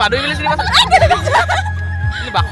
পাদৰি বুলি চিনি পাইছা বাস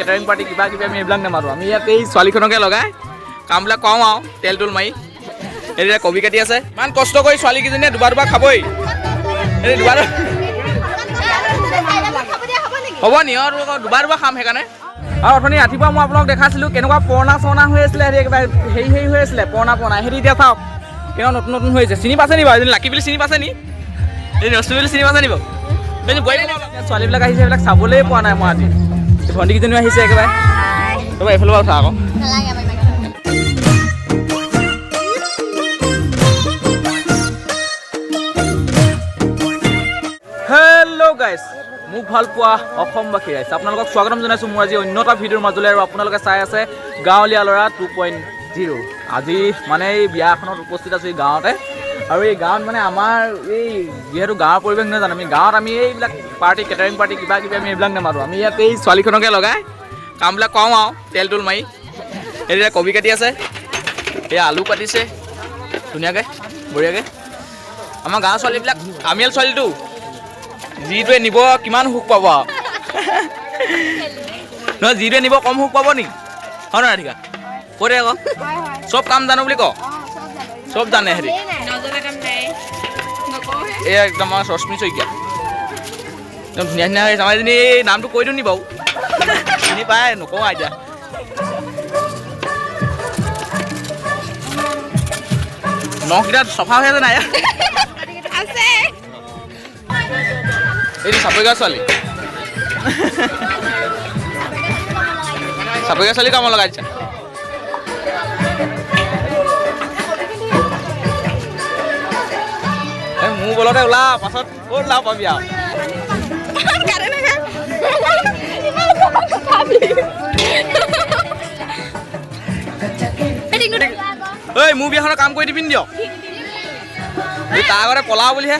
catering party কিবা কিবি আমি এইবিলাক নেমাৰো আমি ইয়াত এই ছোৱালীখনকে লগাই কামবিলাক কওঁ আৰু তেল তুল মাৰি এতিয়া কবি কাটি আছে ইমান কষ্ট কৰি ছোৱালীকেইজনীয়ে দুবাৰ দুবাৰ খাবই এই দুবাৰ হ'ব নি দুবাৰ দুবাৰ খাম সেইকাৰণে আৰু অথনি ৰাতিপুৱা মই আপোনাক দেখাইছিলোঁ কেনেকুৱা পুৰণা চৰণা হৈ আছিলে হেৰি একেবাৰে হেৰি হেৰি হৈ আছিলে পুৰণা পুৰণা। হেৰি এতিয়া চাওক কেনেকুৱা নতুন নতুন হৈ আছে। চিনি পাইছে নি বাৰু? এজনী লাকি বুলি চিনি পাইছে নি? এই ৰস্তু বুলি চিনি পাইছে নি বাৰু? ছোৱালীবিলাক আহিছে সেইবিলাক চাবলৈ পোৱা নাই মই আজি। ভণ্টিকেইজনীও আহিছে একেবাৰে। তোমাৰ এইফালৰ পৰা উঠা আকৌ। মোক ভালো পোৱা অসমবাসী ৰাইজ। আপোনালোকক স্বাগতম জনাইছোঁ মোৰ আজি অন্য এটা ভিডিঅ'ৰ মাজলৈ আৰু আপোনালোকে চাই আছে গাঁৱলীয়া ল'ৰা টু পইণ্ট জিৰ' আজি মানে এই বিয়া উপস্থিত আছোঁ এই গাঁৱতে। আৰু এই গাঁৱত মানে আমাৰ এই যিহেতু গাঁৱৰ পৰিৱেশ নহয় জানো, আমি গাঁৱত আমি এইবিলাক পাৰ্টি কেটাৰিং পাৰ্টি কিবা কিবি আমি এইবিলাক নেমাৰোঁ আমি ইয়াত এই ছোৱালীখনকে লগাই কামবিলাক কওঁ আৰু, তেল তুল মাৰি। এতিয়া কবি কাটি আছে এয়া আলু কাটিছে, ধুনীয়াকৈ, বঢ়িয়াকৈ। আমাৰ গাঁৱৰ ছোৱালীবিলাক আমিয়াল ছোৱালীটো। যিটোৱে নিব কিমান সুখ পাব? নহয়, যিটোৱে নিব কম সুখ পাব নি? হয় নহয়, ৰাধিকা? কৈ দে আকৌ। চব কাম জানো বুলি ক? চব জানে হেৰি এই একদম আমাৰ শইকীয়া। একদম ধুনীয়া ধুনীয়া হৈ আছে আমাৰ এজনী নামটো কৈ দিওঁ নি বাৰু? চিনি পায়, নকওঁ এতিয়া। নখকেইটা চফা হৈ আছে নাই? এইটো চাপৰিগাঁও ছোৱালী চাপৰিগাঁও ছোৱালী কামত লগাই দিছা এই মোৰ বলতে ওলা, পাছত ক'ত ওলাব পাবি আৰু ঐ মোৰ বিয়াখনৰ কাম কৰি দিবি দিয়ক। তাৰ আগতে পলাও বুলিহে।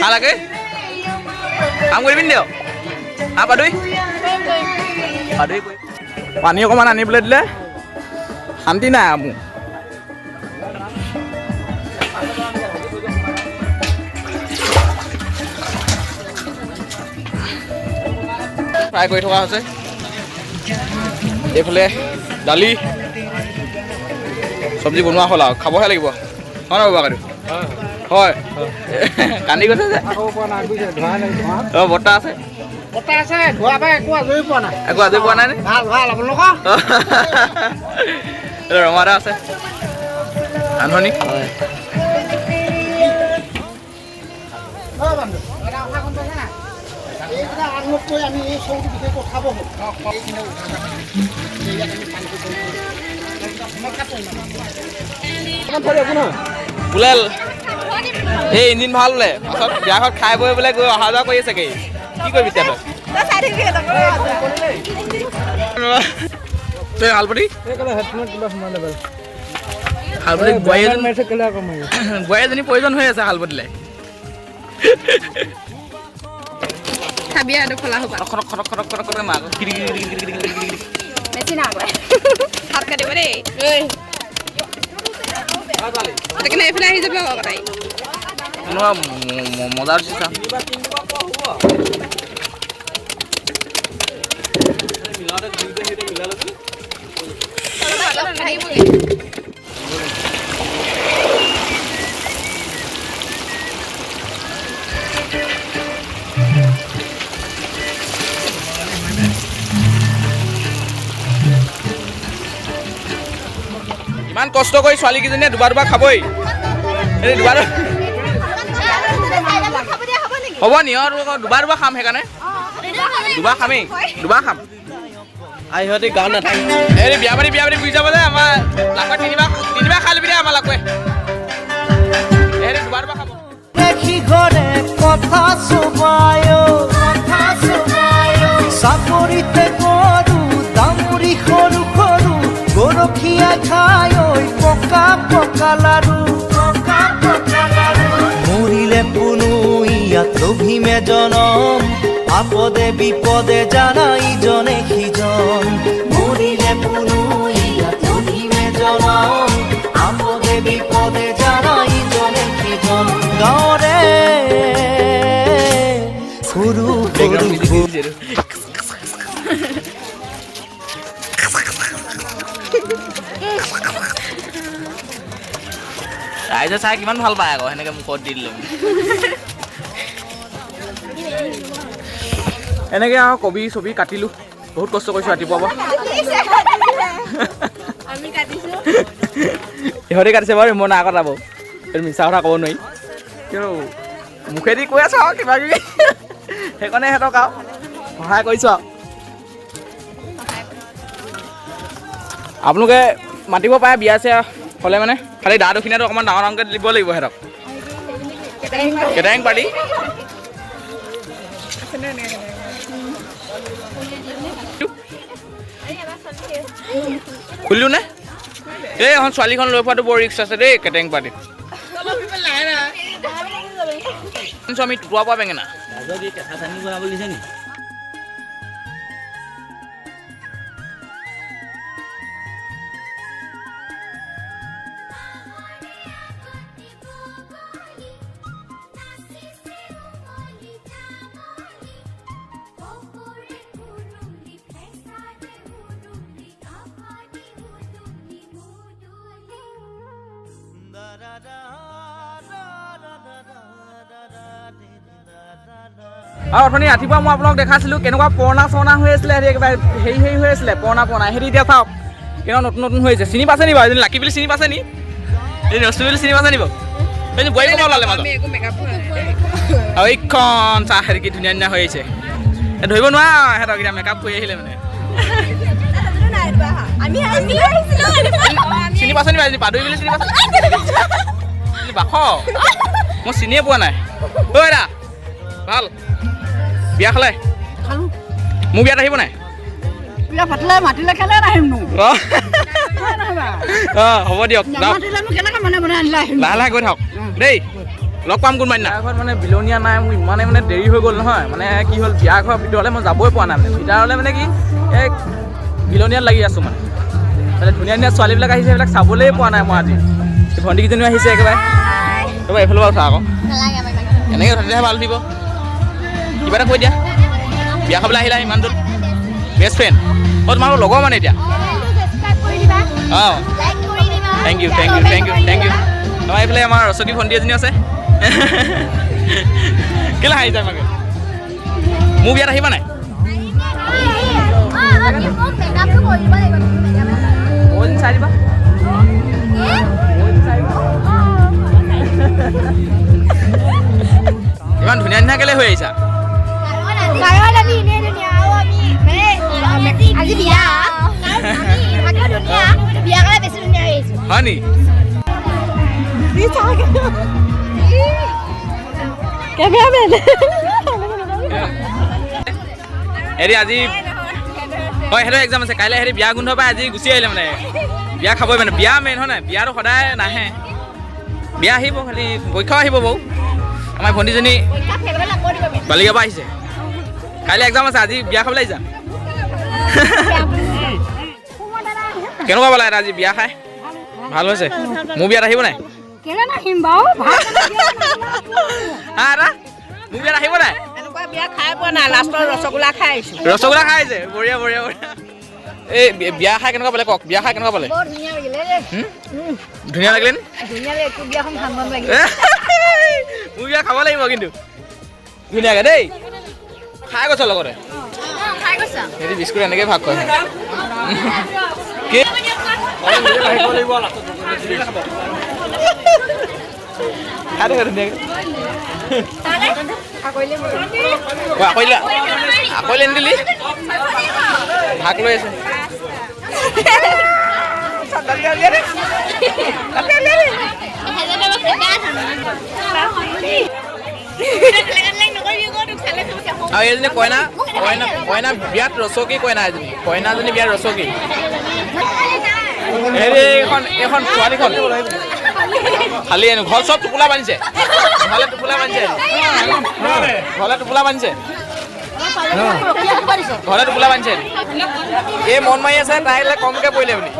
ভালো লাগে কাম কৰিবি দিয়ক? হা পাদুই পাদুই পানী অকণমান আনিবলৈ দিলে, শান্তি নাই মোৰ ফ্ৰাই কৰি থকা হৈছে। এইফালে দালি, চব্জি বনোৱা হ'ল আৰু। খাবহে লাগিব। হয় নহয় কাদু হয়। কান্দি গৈছে যে। অঁ বৰ্তা আছে। একো আজৰি পোৱা নাই। একো আজি পোৱা নাই নে? ভালো ভালো আপোনালোকৰ এইটো ৰঙা দা আছে। কথা কৰি আমি এই চৌটো খাব হ'ল এইখিনি এই ইঞ্জিন ভালো বোলে পাছত বিয়াঘৰত খাই বৈ বোলে গৈ অহা যোৱা কৰি আছে কি কি কৰিবি এতিয়া তই? তই হালপতি বোৱাৰী এজনী প্ৰয়োজন হৈ আছে হালপতিলে খাবি আৰু খোলা হ'ব। খটক খটক খটক খটক মাক কিৰি সেইকাৰণে এইফালে আহি যাব আকৌ তাই কোনোবা ম- ম- ইমান কষ্ট কৰি ছোৱালীকেইজনীয়ে দুবাৰ দুবাৰ খাবই। দুবাৰ হ'ব নি? দুবাৰ দুবাৰ খাম সেইকাৰণে। দুবাৰ খামেই। দুবাৰ খাম। আৰু সিহঁতি গাঁৱত নাথাকে। এই বিয়া পাতি বিয়া পাতি বুজি যাব যে আমাৰ লাকুৱে তিনিবাৰ তিনিবাৰ খাই ল'বি দে আমাৰ লাকুৱে। লাৰু মৰিলে কোনো ইয়াত লোভিমে জনম আপদে বিপদে জানা ইজনে সিজন মরিলে কোনো ইয়াত লোভিমে জনম আপদে বিপদে জানা ইজনে সিজন গাঁৱৰে সৰু সৰু ভুল ৰাইজে চাই কিমান ভালো পায় আকৌ সেনেকে মুখত দি দিলে। এনেকে আৰু কবি ছবি কাটিলোঁ বহুত কষ্ট কৰিছোঁ ৰাতিপুৱাৰ পৰা। ইহঁতে কাটিছে বাৰু মই নাই কটা বাৰু এইটো মিছা কথা ক'ব নোৱাৰি। কিন্তু মুখেদি কৈ আছোঁ আৰু কিবা কিবি সেইকাৰণে সিহঁতক আৰু সহায় কৰিছোঁ আৰু। আপোনালোকে মাতিব পাৰে বিয়া চিয়া হ'লে মানে খালি দা দক্ষিণাটো অকণমান ডাঙৰ ডাঙৰকৈ দিব লাগিব সিহঁতক। Catering party? খুলিলোঁ নে? এই এখন ছোৱালীখন লৈ পোৱাটো বৰ ৰিক্স আছে দেই কেটাৰিং পাৰ্টিত আমি টুটুৱা পৰা বেঙেনা আৰু অথনি ৰাতিপুৱা মই আপোনাক দেখাইছিলোঁ কেনেকুৱা পুৰণা চৰণা হৈ আছিলে, হেৰি একেবাৰে হেৰি হেৰি হৈ আছিলে, পুৰণা পুৰণা। হেৰি এতিয়া চাওক কেনেকুৱা নতুন নতুন হৈ আছে। চিনি পাইছে নি বাৰু? এজনী লাকি বুলি চিনি পাইছে নি? এই ৰস্তু বুলি চিনি পাইছে নি বাৰু? এই বোৱাৰী ক'ৰপৰা ওলালে মাজত? আৰু এইখন চাহ হেৰি কি ধুনীয়া ধুনীয়া হৈ আহিছে। ধৰিব নোৱাৰা সিহঁতক, এতিয়া মেকআপ কৰি আহিলে মানে। আমি চিনি পাইছে নি বাৰু এজনী পাদৈ বুলি চিনি পাইছে এজনী বাস মই চিনিয়ে পোৱা নাই। ঐ দা ভালো। বিয়া খালে? খালোঁ। মোৰ বিয়াত আহিব নাই? বিয়া পাতিলে মাতিলে কেলে নাহিমনো অঁ। হ'ব দিয়ক মানে লাহে লাহে গৈ থাকক। দেই লগ পাম কোনোবা দিনা। ঘৰত মানে বিলনীয়া নাই মোৰ ইমানেই মানে দেৰি হৈ গ'ল নহয়। মানে কি হ'ল বিয়া ঘৰৰ ভিতৰলৈ মই যাবই পৰা নাই মানে। ভিতৰলৈ মানে কি এই বিলনীয়াত লাগি আছোঁ মানে। ধুনীয়া ধুনীয়া ছোৱালীবিলাক আহিছে সেইবিলাক চাবলৈই পোৱা নাই মই আজি। ভণ্টিকেইজনীও আহিছে একেবাৰে। ৰ'বা এইফালৰ পৰা উঠা আকৌ। এনেকৈ উঠিলেহে ভাল উঠিব কিবা এটা কৈ দিয়া। বিয়া খাবলৈ আহিলা ইমান দূৰ। বেষ্ট ফ্ৰেণ্ড অঁ তোমালোকৰ লগৰ মানে এতিয়া? দিবা, অঁ। দিবা। Thank you thank you thank you thank you আমাৰ এইফালে আমাৰ ৰচকী ভণ্টি এজনী আছে। কেলৈ হাঁহি যায় মাকে মোৰ বিয়াত আহিবা নাই? দিন চাই দিবা এ? ইমান ধুনীয়া ধুনীয়া কেলৈ হৈ আহিছো? হয় নি? হেৰি আজি হয় সিহঁতৰ এক্সাম আছে। কাইলৈ হেৰি বিয়া গোন্ধ পাই আজি গুচি আহিলে মানে। বিয়া খাবই মানে বিয়া মেইন হয় নাই? বিয়াটো সদায় নাহে। বিয়া আহিব খালি পৰীক্ষাও আহিব বাৰু আমাৰ ভণ্টিজনী। বালিগাঁও পৰা আহিছে। কাইলৈ এক্সাম আছে আজি বিয়া খাবলৈ আহিছা? কেনেকুৱা পালা এটা আজি বিয়া খাই? ভালো হৈছে। মোৰ বিয়াত আহিব নাই? মোৰ বিয়াত আহিব নাই? বিয়া খাই পোৱা নাই লাষ্টৰ ৰসগোল্লা খাই আহিছোঁ। ৰসগোল্লা খাই আহিছে? বঢ়িয়া বঢ়িয়া বঢ়িয়া। এই বিয়া খাই কেনেকুৱা পালে কওক? বিয়া খাই কেনেকুৱা পালে? ধুনীয়া লাগিলে মোৰ বিয়া খাব লাগিব কিন্তু। ধুনীয়াকৈ দেই। খাই গৈছ লগতে? খাই সিহঁতি বিস্কুট এনেকৈ ভাগ কৰে। কি? আকলে নিদিলি ভাগ লৈ আছে আৰু এইজনী কইনা কইনা কইনা বিয়াত ৰচকী কইনা এজনী কইনাজনী বিয়াত ৰচকী হেৰি এইখন এইখন ছোৱালীখন খালি এনে ঘৰ চব টোপোলা বান্ধিছে। ঘৰলে টোপোলা বান্ধিছে। ঘৰলে টোপোলা বান্ধিছে। ঘৰলে টোপোলা বান্ধিছে। এই মন মাৰি আছে তাইলে কমকে পৰিলে বুলি।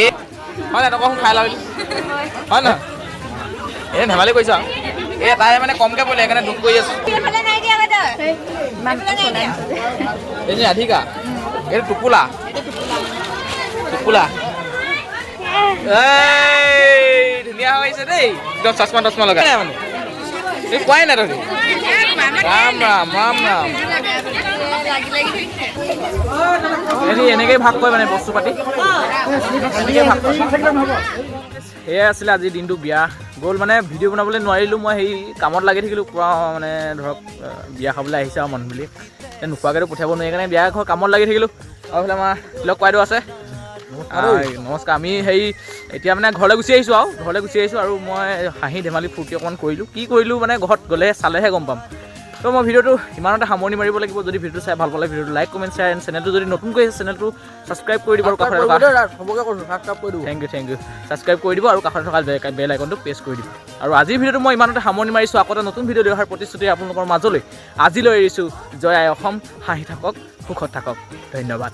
এই হয় নাই তকচোন খাই লওঁ হয় নহয় এই ধেমালি কৰিছ এই তাই মানে কমকে পৰিলে সেইকাৰণে দুখ কৰি আছো। এই ৰাধিকা এইটো টোপোলা। টোপোলা। ধুনীয়া হৈ আহিছে দেই। একদম চচমা টচমা লগাই মানে? এই কোৱাই নাই তহঁতি? ৰাম ৰাম ৰাম ৰাম এনে এনেকেই ভাগ কৰে মানে বস্তু পাতি? এনেকেই ভাগ কৰে। সেয়াই আছিলে আজিৰ দিনটো বিয়া। গ'ল মানে ভিডিঅ' বনাবলৈ নোৱাৰিলোঁ। মই সেই কামত লাগি থাকিলোঁ। পূৰা মানে ধৰক বিয়া খাবলৈ আহিছে আৰু মানুহ বুলি। নোখোৱাকৈতো পঠিয়াব নোৱাৰি কাৰণে বিয়া ঘৰ কামত লাগি থাকিলোঁ। আৰু এইফালে আমাৰ তিলক বাইদেউ আছে। নমস্কাৰ। আমি হেৰি এতিয়া মানে ঘৰলৈ গুচি আহিছোঁ আৰু। ঘৰলৈ গুচি আহিছোঁ আৰু মই হাঁহি ধেমালি ফূৰ্তি অকণমান কৰিলোঁ। কি কৰিলোঁ মানে ঘৰত গ'লে চালেহে গম পাম। তো মই ভিডিঅ'টো ইমানতে সামৰণি মাৰিব লাগিব। যদি ভিডিঅ'টো চাই ভাল পালে ভিডিঅ'টো লাইক কমেণ্ট শ্বেয়াৰ এণ্ড চেনেলটো যদি নতুনকৈ আহিছে চেনেলটো ছাবস্ক্ৰাইব কৰি দিব আৰু কাষতে থকা ইউ থেংক ইউ ছাবস্ক্ৰাইব কৰি দিব আৰু কাষতে থকা বেল আইকনটো প্ৰেছ কৰি দিব। আৰু আজিৰ ভিডিঅ'টো মই ইমানতে সামৰণি মাৰিছোঁ। আকৌ এটা নতুন ভিডিঅ' লৈ অহাৰ প্ৰতিশ্ৰুতি আপোনালোকৰ মাজলৈ। আজিলৈ এৰিছোঁ। জয় আই অসম। হাঁহি থাকক সুখত থাকক। ধন্যবাদ।